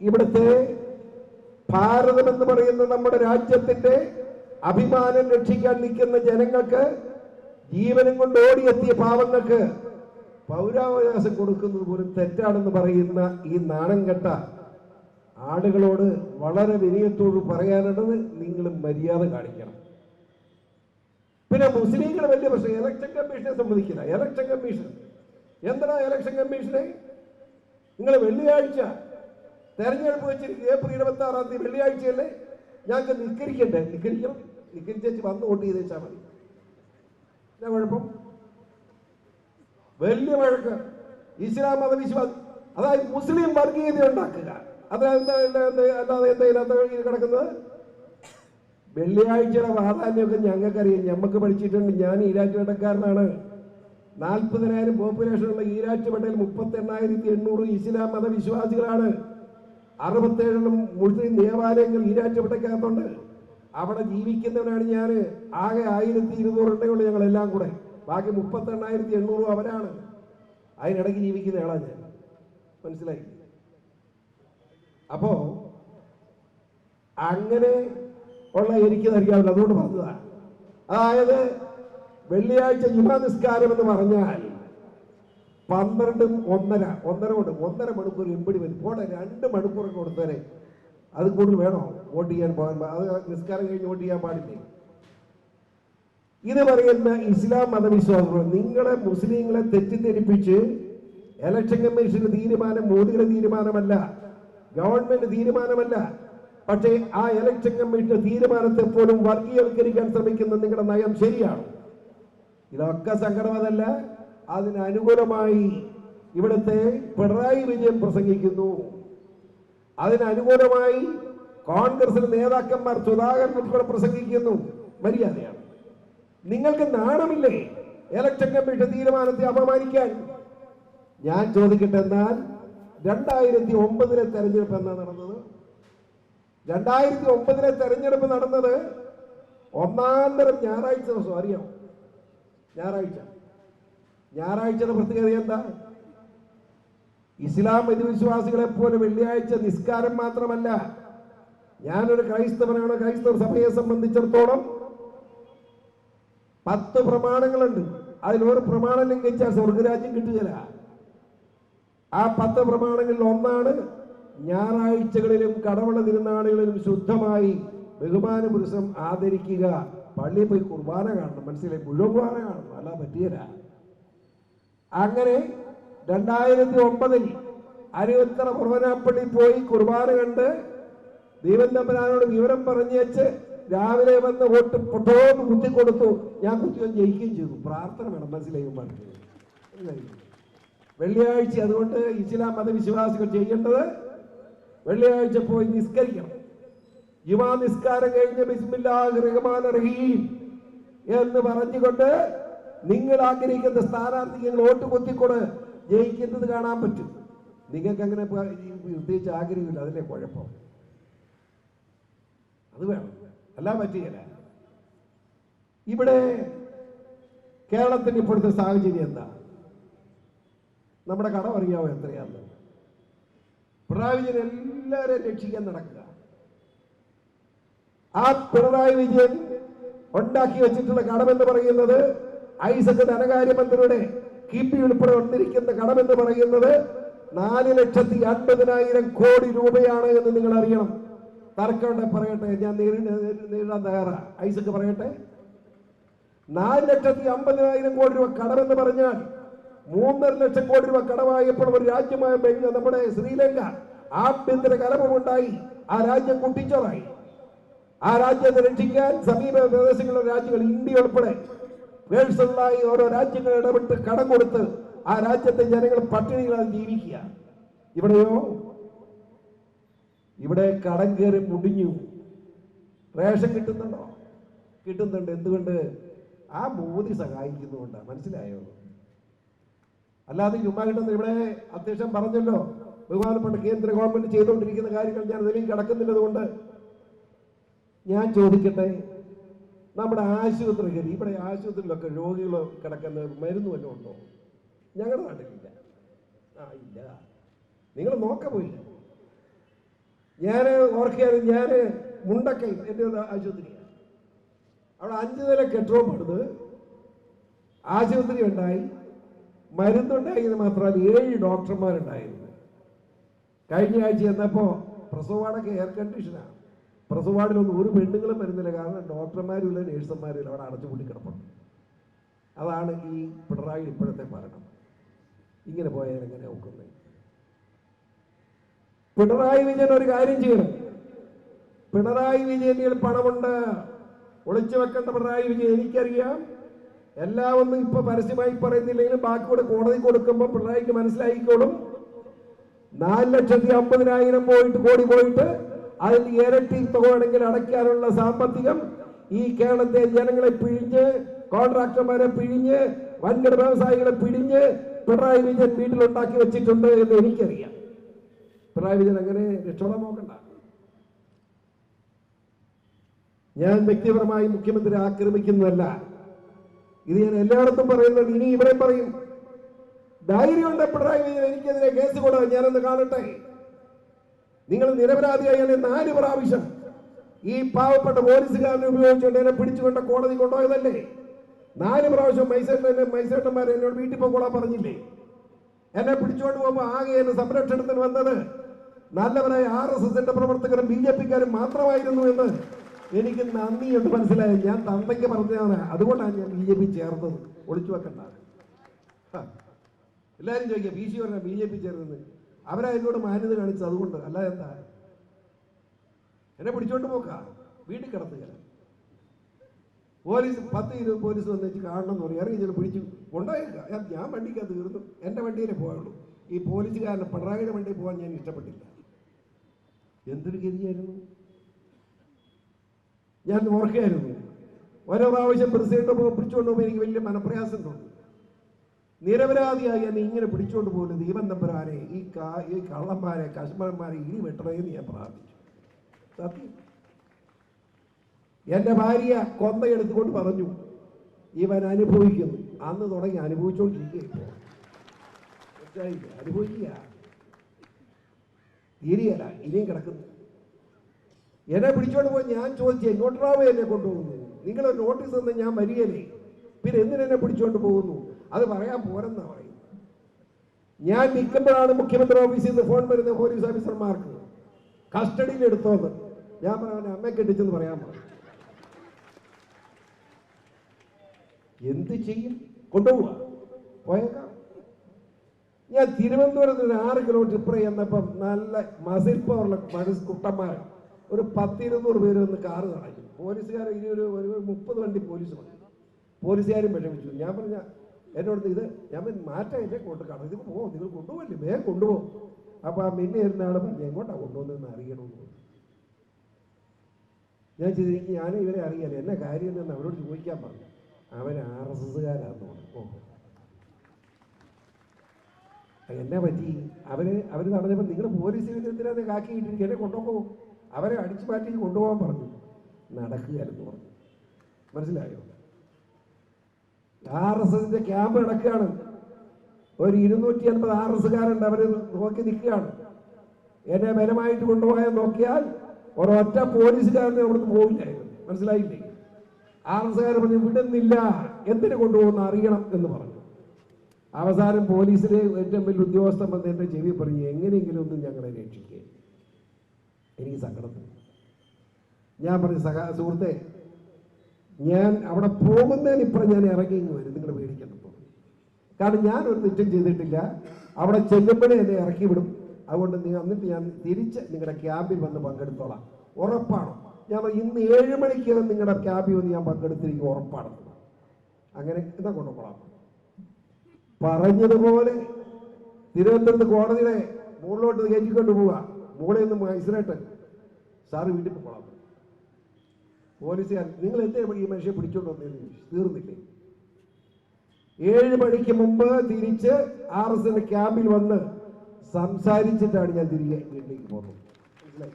ഇവിടുത്തെ ഭാരതം എന്ന് പറയുന്ന നമ്മുടെ രാജ്യത്തിന്റെ അഭിമാനം രക്ഷിക്കാൻ നിൽക്കുന്ന ജനങ്ങൾക്ക് ജീവനും കൊണ്ട് ഓടിയെത്തിയ പാവങ്ങൾക്ക് പൗരാവകാശം കൊടുക്കുന്നത് പോലും തെറ്റാണെന്ന് പറയുന്ന ഈ നാണം കെട്ട ആളുകളോട് വളരെ വിനയത്തോട് പറയാനുള്ളത് നിങ്ങൾ മര്യാദ കാണിക്കണം. പിന്നെ മുസ്ലിങ്ങൾ വലിയ പ്രശ്നം. ഇലക്ഷൻ കമ്മീഷനെ സമ്മതിക്കില്ല ഇലക്ഷൻ കമ്മീഷൻ എന്താണ് ഇലക്ഷൻ കമ്മീഷനെ നിങ്ങൾ വെള്ളിയാഴ്ച തെരഞ്ഞെടുപ്പ് വെച്ചിരിക്കുന്നത് ഏപ്രിൽ ഇരുപത്തി ആറാം തീയതി വെള്ളിയാഴ്ചയല്ലേ? ഞങ്ങൾക്ക് നിസ്കരിക്കണ്ടേ നിസ്കരിക്കണം നിസ്കരിച്ചു വന്ന് വോട്ട് ചെയ്ത് വെച്ചാൽ മതി. എന്നാ കുഴപ്പം? വലിയ വഴക്ക്. ഇസ്ലാം മതവിശ്വാസം അതായത് മുസ്ലിം വർഗീയത ഉണ്ടാക്കുക. അതായത് അല്ലാതെ എന്തെങ്കിലും കിടക്കുന്നത്? വെള്ളിയാഴ്ചയുടെ പ്രാധാന്യമൊക്കെ ഞങ്ങൾക്കറിയാം. ഞമ്മക്ക് പഠിച്ചിട്ടുണ്ട്. ഞാൻ ഈരാറ്റുപേട്ടക്കാരനാണ് നാൽപ്പതിനായിരം പോപ്പുലേഷനുള്ള ഈരാറ്റുപേട്ടയിൽ മുപ്പത്തി എണ്ണായിരത്തി എണ്ണൂറ് ഇസ്ലാം മതവിശ്വാസികളാണ്. അറുപത്തേഴിലും മുഴുവൻ ദേവാലയങ്ങൾ ഈരാറ്റുപേട്ടക്കകത്തുണ്ട് അവിടെ ജീവിക്കുന്നവനാണ് ഞാൻ ആകെ ആയിരത്തി ഇരുന്നൂറ് ഉള്ളൂ ഞങ്ങളെല്ലാം കൂടെ. ബാക്കി മുപ്പത്തി എണ്ണായിരത്തി എണ്ണൂറും അവരാണ്. അതിനിടയ്ക്ക് ജീവിക്കുന്ന ആളാണ് ഞാൻ. മനസ്സിലായി? അപ്പോ അങ്ങനെ ഉള്ള എനിക്ക് അറിയാവില്ല അതുകൊണ്ട് പറഞ്ഞതാ. അതായത് വെള്ളിയാഴ്ച ജുമാ നിസ്കാരം എന്ന് പറഞ്ഞാൽ പന്ത്രണ്ടും ഒന്നര ഒന്നര കൊണ്ട് ഒന്നര മണിക്കൂർ എമ്പടി വരും. പോട്ടെ രണ്ട് മണിക്കൂർ കൊടുത്തേരെ അത് കൂടുതൽ വേണോ? വോട്ട് ചെയ്യാൻ പോകാൻ അത് നിസ്കാരം കഴിഞ്ഞ് വോട്ട് ചെയ്യാൻ പാടില്ലേ? ഇത് പറയുന്ന ഇസ്ലാം മതവിശ്വാസികൾ നിങ്ങളെ മുസ്ലിങ്ങളെ തെറ്റിദ്ധരിപ്പിച്ച് ഇലക്ഷൻ കമ്മീഷന്റെ തീരുമാനം മോദിയുടെ തീരുമാനമല്ല ഗവൺമെന്റ് തീരുമാനമല്ല. പക്ഷേ ആ ഇലക്ഷൻ കമ്മീഷന്റെ തീരുമാനത്തെ പോലും വർഗീയവൽക്കരിക്കാൻ ശ്രമിക്കുന്ന നിങ്ങളുടെ നയം ശരിയാണ്. ഇതൊക്കെ സങ്കടമതല്ല അതിന് അനുകൂലമായി ഇവിടുത്തെ പിണറായി വിജയൻ പ്രസംഗിക്കുന്നു. അതിനനുകൂലമായി കോൺഗ്രസിന്റെ നേതാക്കന്മാർ സുധാകരൻ ഉൾപ്പെടെ പ്രസംഗിക്കുന്നു. മര്യാദയാണ്. നിങ്ങൾക്ക് നാണമില്ലേ ഇലക്ഷൻ കമ്മീഷൻ തീരുമാനത്തെ അപമാനിക്കാൻ? ഞാൻ ചോദിക്കട്ടെ എന്നാൽ രണ്ടായിരത്തി ഒമ്പതിലെ തെരഞ്ഞെടുപ്പ് എന്നാ നടന്നത്? രണ്ടായിരത്തി ഒമ്പതിലെ തെരഞ്ഞെടുപ്പ് നടന്നത് ഒന്നാം തരം ഞായറാഴ്ച ദിവസം അറിയാം ഞായറാഴ്ച. ഞായറാഴ്ചയുടെ പ്രത്യേകത എന്താ? ഇസ്ലാം മതവിശ്വാസികളെ പോലെ വെള്ളിയാഴ്ച നിസ്കാരം മാത്രമല്ല ഞാനൊരു ക്രൈസ്തവനാണ് ക്രൈസ്തവ സഭയെ സംബന്ധിച്ചിടത്തോളം പത്ത് പ്രമാണങ്ങളുണ്ട്. അതിലൊരു പ്രമാണം ലംഘിച്ചാൽ സ്വർഗരാജ്യം കിട്ടുകയില്ല. ആ പത്ത് പ്രമാണങ്ങളിൽ ഒന്നാണ് ഞായറാഴ്ചകളിലും കടവള തിരുനാളുകളിലും ശുദ്ധമായി ബഹുമാന പുരുഷം ആദരിക്കുക. പള്ളിയിൽ പോയി കുർബാന കാണണം. മനസ്സിലായി? മുഴുവൻ കുർബാന കാണണം. അല്ല പറ്റിയല്ല. അങ്ങനെ രണ്ടായിരത്തി ഒമ്പതിൽ അരുവത്തറ പ്രവനാപ്പള്ളി പോയി കുർബാന കണ്ട് ദീപൻ തമ്പനാനോട് വിവരം പറഞ്ഞേച്ച് രാവിലെ വന്ന് വോട്ട് പൊട്ടോന്ന് കുത്തി കൊടുത്തു ഞാൻ കുത്തിയോ ജയിക്കുകയും ചെയ്തു. പ്രാർത്ഥന വേണം മനസ്സിലായി മനസ്സിലായി വെള്ളിയാഴ്ച അതുകൊണ്ട് ഇസ്ലാം മതവിശ്വാസികൾ ചെയ്യേണ്ടത് വെള്ളിയാഴ്ച പോയി നിസ്കരിക്കണം. യുവാ നിസ്കാരം കഴിഞ്ഞ് ബിസ്മില്ലാഹ് റഹ്മാൻ റഹീം എന്ന് പറഞ്ഞുകൊണ്ട് നിങ്ങൾ ആഗ്രഹിക്കുന്ന സ്ഥാനാർത്ഥി നിങ്ങൾ വോട്ട് കൊത്തിക്കൊണ്ട് ജയിക്കുന്നത് കാണാൻ പറ്റും. നിങ്ങൾക്ക് അങ്ങനെ പ്രത്യേകിച്ച് ആഗ്രഹമില്ല അതിന്റെ കുഴപ്പം. അത് വേണം. അല്ല പറ്റുകയില്ല ഇവിടെ കേരളത്തിന്റെ ഇപ്പോഴത്തെ സാഹചര്യം എന്താ? നമ്മുടെ കടം അറിയാവോ എത്രയാന്ന്? പിണറായി വിജയൻ എല്ലാവരെയും രക്ഷിക്കാൻ നടക്കുക. ആ പിണറായി വിജയൻ ഉണ്ടാക്കി വെച്ചിട്ടുള്ള കടമെന്ന് പറയുന്നത് ഐസക് ധനകാര്യമന്ത്രിയുടെ കിപി ഉൾപ്പെടെ വന്നിരിക്കുന്ന കടമെന്ന് പറയുന്നത് നാല് ലക്ഷത്തി അൻപതിനായിരം കോടി രൂപയാണ് എന്ന് നിങ്ങൾ അറിയണം. തർക്കമുണ്ടെ പറയട്ടെ. ഞാൻ നേരിട നേരിടാൻ തയ്യാറാ. ഐസക് പറയട്ടെ. നാല് ലക്ഷത്തി അമ്പതിനായിരം കോടി രൂപ കടമെന്ന് പറഞ്ഞാൽ മൂന്നര ലക്ഷം കോടി രൂപ കടമായപ്പോൾ ഒരു രാജ്യമായ നമ്മുടെ ശ്രീലങ്ക ആഭ്യന്തര കലപമുണ്ടായി. ആ രാജ്യം കുട്ടിച്ചോറായി. ആ രാജ്യത്തെ രക്ഷിക്കാൻ സമീപ പ്രദേശങ്ങളിലെ രാജ്യങ്ങൾ ഇന്ത്യ ഉൾപ്പെടെ പേഴ്സണലായി ഓരോ രാജ്യങ്ങൾ ഇടപെട്ട് കടം കൊടുത്ത് ആ രാജ്യത്തെ ജനങ്ങൾ പട്ടിണികളാൽ ജീവിക്കുക. ഇവിടെയോ? ഇവിടെ കടം കയറി മുടിഞ്ഞു. റേഷൻ കിട്ടുന്നുണ്ടോ? കിട്ടുന്നുണ്ട്. എന്തുകൊണ്ട്? ആ മോദി സഹായിക്കുന്നുകൊണ്ടാണ് മനസ്സിലായോ? അല്ലാതെ ചുമ്മാ കിട്ടുന്ന ഇവിടെ അത്യാവശ്യം പറഞ്ഞല്ലോ ബഹുമാനപ്പെട്ട കേന്ദ്ര ഗവൺമെന്റ് ചെയ്തുകൊണ്ടിരിക്കുന്ന കാര്യങ്ങൾ ഞാൻ അതിലേക്ക് കടക്കുന്നില്ലതുകൊണ്ട്. ഞാൻ ചോദിക്കട്ടെ? നമ്മുടെ ആശുപത്രികൾ ഇവിടെ ആശുപത്രിയിലൊക്കെ രോഗികൾ കിടക്കുന്ന മരുന്ന് വല്ലതും ഉണ്ടോ? ഞങ്ങളുടെ നാട്ടിലില്ല. ആ ഇല്ല. നിങ്ങൾ നോക്ക പോയില്ല. ഞാൻ ഓർക്കുകയാണ് ഞാൻ മുണ്ടക്കൽ ഒരു ആശുപത്രിയാണ്. അവിടെ അഞ്ച് നില കെട്ടിടം പെടുന്നത് ആശുപത്രി ഉണ്ടായി. മരുന്നുണ്ടായി എന്ന് മാത്രമല്ല ഏഴ് ഡോക്ടർമാരുണ്ടായിരുന്നു. കഴിഞ്ഞ ആഴ്ച ചെന്നപ്പോൾ പ്രസവാടൊക്കെ എയർ കണ്ടീഷനാണ് പ്രസവവാർഡിലൊന്നും ഒരു പെണ്ണുങ്ങളും വരുന്നില്ല. കാരണം ഡോക്ടർമാരും ഇല്ല നേഴ്സുമാരും ഇല്ല. അവിടെ അടച്ചുപൂട്ടി കിടപ്പുണ്ട്. അതാണ് ഈ പിണറായി ഇപ്പോഴത്തെ ഭരണം. ഇങ്ങനെ പോയാൽ എങ്ങനെ നോക്കുന്നത് പിണറായി വിജയൻ ഒരു കാര്യം ചെയ്യണം. പിണറായി വിജയനിൽ പണമുണ്ട്. ഒളിച്ചു വെക്കേണ്ട പിണറായി വിജയൻ എനിക്കറിയാം. എല്ലാം ഒന്നും ഇപ്പൊ പരസ്യമായി പറയുന്നില്ലെങ്കിലും ബാക്കി കൂടെ കോടതി കൊടുക്കുമ്പോൾ പിണറായിക്ക് മനസ്സിലായിക്കോളും. നാല് ലക്ഷത്തി അമ്പതിനായിരം പോയിട്ട് കോടി പോയിട്ട് അതിന് ഇരട്ടി തുകയാണെങ്കിൽ അടയ്ക്കാനുള്ള സാമ്പത്തികം ഈ കേരളത്തെ ജനങ്ങളെ പിഴിഞ്ഞ് കോൺട്രാക്ടർമാരെ പിഴിഞ്ഞ് വൻകിട വ്യവസായികളെ പിഴിഞ്ഞ് പിണറായി വിജയൻ വീട്ടിലുണ്ടാക്കി വെച്ചിട്ടുണ്ട് എന്ന് എനിക്കറിയാം. പിണറായി വിജയൻ അങ്ങനെ രക്ഷപ്പെടാൻ നോക്കണ്ട. ഞാൻ വ്യക്തിപരമായി മുഖ്യമന്ത്രി ആക്രമിക്കുന്നതല്ല. ഇത് ഞാൻ എല്ലായിടത്തും പറയുന്നുണ്ട്. ഇനി ഇവിടെ പറയും ധൈര്യമുണ്ട് പിണറായി വിജയൻ എനിക്കെതിരെ കേസ് കൊടുക്കാൻ ഞാനൊന്ന് കാണട്ടെ. നിങ്ങൾ നിരപരാധിയായ നാല് പ്രാവശ്യം ഈ പാവപ്പെട്ട പോലീസുകാരനെ ഉപയോഗിച്ചുകൊണ്ട് എന്നെ പിടിച്ചുകൊണ്ട് കോടതി കൊണ്ടുപോയതല്ലേ? നാല് പ്രാവശ്യം മൈസേട്ടൻ മൈസേട്ടന്മാർ എന്നോട് വീട്ടിൽ പോകോളാൻ പറഞ്ഞില്ലേ? എന്നെ പിടിച്ചുകൊണ്ട് പോകുമ്പോൾ ആകെ എന്നെ സംരക്ഷണത്തിന് വന്നത് നല്ലവരായ ആർ എസ് എസിന്റെ പ്രവർത്തകരും ബി ജെ പിക്കാരും മാത്രമായിരുന്നു എന്ന് എനിക്ക് നന്ദി എന്ന് മനസ്സിലായി. ഞാൻ തന്തയ്ക്ക് പറഞ്ഞതാണ്. അതുകൊണ്ടാണ് ഞാൻ ബി ജെ പി ചേർന്നത്. ഒളിച്ചു വെക്കണ്ട. എല്ലാവരും ചോദിക്കുക ബി സി പറഞ്ഞ ബി ജെ പി ചേർന്നത്? അവരാ എന്നോട് മാന്യത കാണിച്ചത് അതുകൊണ്ട് അല്ല എന്താ? എന്നെ പിടിച്ചോണ്ട് പോക്ക. വീട്ടിൽ കിടത്തുക. പോലീസ് പത്ത് ഇരുപത് പോലീസ് വന്നിട്ട് കാണണം എന്ന് പറയും. ഇറങ്ങി ചെന്ന് പിടിച്ചു കൊണ്ടുപോയേക്കാം. ഞാൻ- വണ്ടിക്കകത്ത് തീർന്നു എന്റെ വണ്ടിയിലേ പോയുള്ളൂ. ഈ പോലീസുകാരനെ പിണറായിയുടെ വണ്ടി പോകാൻ ഞാൻ ഇഷ്ടപ്പെട്ടില്ല. എന്തൊരു ഗതിയായിരുന്നു? ഞാൻ ഓർക്കുകയായിരുന്നു ഓരോ പ്രാവശ്യം പ്രസിഡന്റ് പിടിച്ചുകൊണ്ട് പോകുമ്പോൾ എനിക്ക് വലിയ മനപ്രയാസം തോന്നി. നിരപരാധിയായി എന്നെ ഇങ്ങനെ പിടിച്ചുകൊണ്ട് പോകുന്ന ദീപൻ ഈ കാ ഈ കള്ളന്മാരെ കശ്മന്മാരെ ഇനി വെട്ടണമെന്ന് ഞാൻ പ്രാർത്ഥിച്ചു. സത്യം. എന്റെ ഭാര്യ കൊന്തയെടുത്തുകൊണ്ട് പറഞ്ഞു ഇവൻ അനുഭവിക്കുന്നു. അന്ന് തുടങ്ങി അനുഭവിച്ചുകൊണ്ടിരിക്കുക? അനുഭവിക്കുക. തീരിയല്ല ഇനിയും കിടക്കുന്നു. എന്നെ പിടിച്ചോണ്ട് പോയി ഞാൻ ചോദിച്ചു എങ്ങോട്ടാവോ എന്നെ കൊണ്ടുപോകുന്നു നിങ്ങൾ നോട്ടീസ് തന്നെ ഞാൻ വരികയല്ലേ? പിന്നെ എന്തിനെന്നെ പിടിച്ചോണ്ട് പോകുന്നു? അത് പറയാൻ പോരെന്നാ പറയും ഞാൻ നിൽക്കുമ്പോഴാണ് മുഖ്യമന്ത്രി ഓഫീസിൽ നിന്ന് ഫോൺ വരുന്ന പോലീസ് ഓഫീസർമാർക്ക്. കസ്റ്റഡിയിൽ എടുത്തോന്ന്. ഞാൻ പറഞ്ഞു അമ്മയെ കെട്ടിച്ചെന്ന് പറയാൻ പറഞ്ഞു. എന്ത് ചെയ്യും? കൊണ്ടുപോവുക പോയേക്കാം. ഞാൻ തിരുവനന്തപുരത്ത് ഒരു ആറ് കിലോമീറ്റർ ഇപ്പുറം ചെന്നപ്പം നല്ല മസിൽ പവറുള്ള മനസ് കുട്ടന്മാർ ഒരു പത്തിരുന്നൂറ് പേര് വന്ന് കാറ് തടഞ്ഞു. പോലീസുകാർ ഇനി ഒരു ഒരു മുപ്പത് വണ്ടി പോലീസ് വന്നു. പോലീസുകാരും വിഷമിച്ചു. ഞാൻ പറഞ്ഞ എന്നോട് ഇത് ഞാൻ മാറ്റാൻ മാറ്റാം എന്നെ കൊണ്ട് കാണും. ഇത് പോകും നിങ്ങൾ കൊണ്ടുപോകല്ലേ? വേഗം കൊണ്ടുപോകും. അപ്പൊ ആ മിന്നെ ഇരുന്ന ആൾ പറഞ്ഞു എങ്ങോട്ടാ കൊണ്ടുവന്നതെന്ന് അറിയണമെന്ന് ഞാൻ ചെയ്തിരിക്കും ഞാൻ ഇവരെ അറിയാലോ എന്നെ കാര്യം എന്ന് അവരോട് ചോദിക്കാൻ പറഞ്ഞു. അവൻ ആർ എസ് എസ്സുകാരാന്ന് പറഞ്ഞു. എന്നാ പറ്റി? അവർ അവർ നടന്നപ്പോ നിങ്ങൾ പോലീസ് എന്തിനാന്ന് കാക്കി ഇട്ടിരിക്കും എന്നെ കൊണ്ടുപോകും അവരെ അടിച്ചു മാറ്റി കൊണ്ടുപോകാൻ പറഞ്ഞു. നടക്കുകയായിരുന്നു പറഞ്ഞു. മനസ്സിലായോ? ആർ എസ് എസിന്റെ ക്യാമ്പ് നടക്കുകയാണ് ഒരു ഇരുന്നൂറ്റി അൻപത് ആർ എസ് കാരുണ്ട് അവർ നോക്കി നിൽക്കുകയാണ്. എന്നെ ബലമായിട്ട് കൊണ്ടുപോയാൽ നോക്കിയാൽ ഒരൊറ്റ പോലീസുകാരനെ അവിടുന്ന് പോവില്ലായിരുന്നു. മനസ്സിലായില്ലേ? ആർ എസ് കാർ പറഞ്ഞു വിടുന്നില്ല. എന്തിനു കൊണ്ടുപോകുന്ന? അറിയണം എന്ന് പറഞ്ഞു. അവസാനം പോലീസിലെ ഏറ്റവും വലിയ ഉദ്യോഗസ്ഥൻ വന്ന് എന്റെ ചെവി പറഞ്ഞു എങ്ങനെയെങ്കിലും ഒന്നും ഞങ്ങളെ രക്ഷിക്കുക എനിക്ക് സങ്കടം ഞാൻ പറഞ്ഞു സഹാ സുഹൃത്തെ ഞാൻ അവിടെ പോകുന്നതിന് ഇപ്പുറം ഞാൻ ഇറങ്ങി ഇങ്ങ് വരും. നിങ്ങൾ പേടിക്കണം കാരണം ഞാൻ ഒരു തെറ്റും ചെയ്തിട്ടില്ല. അവിടെ ചെല്ലുമ്പോഴേ എന്നെ ഇറക്കി വിടും. അതുകൊണ്ട് നീ എന്നിട്ട് ഞാൻ തിരിച്ച് നിങ്ങളുടെ ക്യാമ്പിൽ വന്ന് പങ്കെടുത്തോളാം. ഉറപ്പാണ്. ഞാൻ ഇന്ന് ഏഴ് മണിക്കകം നിങ്ങളുടെ ക്യാമ്പിൽ വന്ന് ഞാൻ പങ്കെടുത്തിരിക്കും ഉറപ്പാണ്. അങ്ങനെ എന്നാ കൊണ്ടുപോകാം പറഞ്ഞതുപോലെ തിരുവനന്തപുരത്ത് കോടതിയുടെ മുകളിലോട്ട് കയറ്റിക്കൊണ്ട് പോവുക മുകളിൽ നിന്ന് മൈസൂരായിട്ട് സാറ് വീട്ടിൽ പോകണം. പോലീസുകാർ നിങ്ങൾ എന്തേ ഈ മനുഷ്യനെ പിടിച്ചോണ്ട് വന്നതെന്ന് ചോദിച്ചു. തീർന്നില്ലേ? ഏഴ് മണിക്ക് മുമ്പ് തിരിച്ച് ആർ എസ് ക്യാമ്പിൽ വന്ന് സംസാരിച്ചിട്ടാണ് ഞാൻ തിരികെ വീട്ടിലേക്ക് പോകുന്നത്. മനസ്സിലായി?